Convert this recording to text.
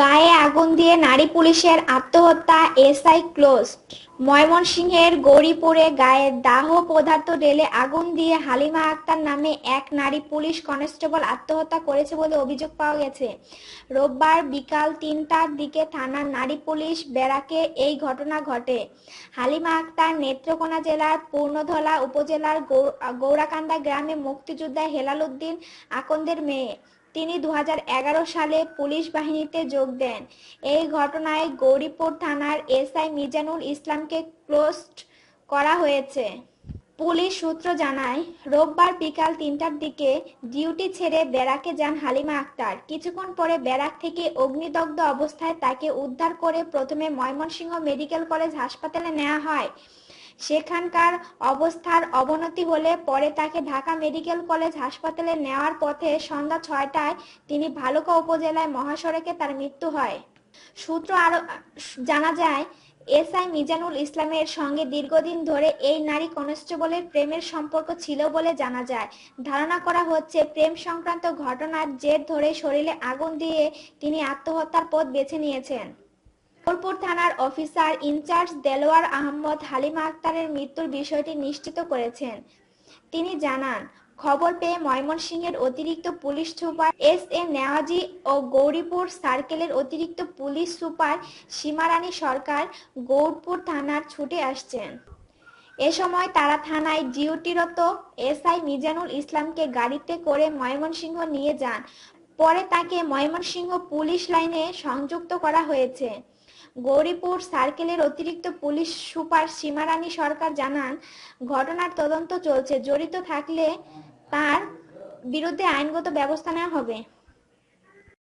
গায়ে আগুন দিয়ে নারী পুলিশের আত্মহত্যা, এসআই ক্লোজ। ময়মনসিংহের গৌরীপুরে গায়ে দাহ পদার্থ ঢেলে আগুন দিয়ে হালিমা আক্তার নামে এক নারী পুলিশ কনস্টেবল আত্মহত্যা করেছে বলে অভিযোগ পাওয়া গেছে। রোববার বিকাল তিনটার দিকে থানার নারী পুলিশ ব্যারাকে এই ঘটনা ঘটে। হালিমা আক্তার নেত্রকোনা জেলার পূর্ণধলা উপজেলার গৌরাকান্দা গ্রামে মুক্তিযোদ্ধা হেলাল উদ্দিন আকন্দের মেয়ে। তিনি দুহাজার এগারো সালে পুলিশ বাহিনীতে যোগ দেন। এই ঘটনায় গৌরীপুর থানার এসআই মিজানুল ইসলামকে ক্লোজড করা হয়েছে। পুলিশ সূত্র জানায়, রোববার বিকাল তিনটার দিকে ডিউটি ছেড়ে ব্যারাকে যান হালিমা আক্তার। কিছুক্ষণ পরে ব্যারাক থেকে অগ্নিদগ্ধ অবস্থায় তাকে উদ্ধার করে প্রথমে ময়মনসিংহ মেডিকেল কলেজ হাসপাতালে নেওয়া হয়। সেখানকার অবস্থার অবনতি হলে পরে তাকে ঢাকা মেডিকেল কলেজ হাসপাতালে নেওয়ার পথে সন্ধ্যা ছয়টায় তিনি ভালুকা উপজেলায় মহাসড়কে তার মৃত্যু হয়। সূত্র আরও জানা যায়, এসআই মিজানুল ইসলামের সঙ্গে দীর্ঘদিন ধরে এই নারী কনস্টেবলের প্রেমের সম্পর্ক ছিল বলে জানা যায়। ধারণা করা হচ্ছে, প্রেম সংক্রান্ত ঘটনার জের ধরে শরীরে আগুন দিয়ে তিনি আত্মহত্যার পথ বেছে নিয়েছেন। বোলপুর থানার officer in charge Delwar Ahmed Halima আক্তারের মৃত্যুর বিষয়টি নিশ্চিত করেছেন। তিনি জানান, খবর পেয়ে ময়মনসিংহের অতিরিক্ত police super S A Newaji ও গৌরীপুর সার্কেলের অতিরিক্ত পুলিশ সুপার সীমারানী সরকার গৌরপুর থানার ছুটে আসছেন। এ সময় তারা থানায় ডিউটিরত এসআই মিজানুল ইসলামকে গাড়িতে করে ময়মনসিংহ নিয়ে যান। পরে তাকে ময়মনসিংহ পুলিশ লাইনে সংযুক্ত করা হয়েছে। গৌরীপুর সার্কেলের অতিরিক্ত পুলিশ সুপার সীমারানী সরকার জানান, ঘটনার তদন্ত চলছে। জড়িত থাকলে তার বিরুদ্ধে আইনগত ব্যবস্থা নেওয়া হবে।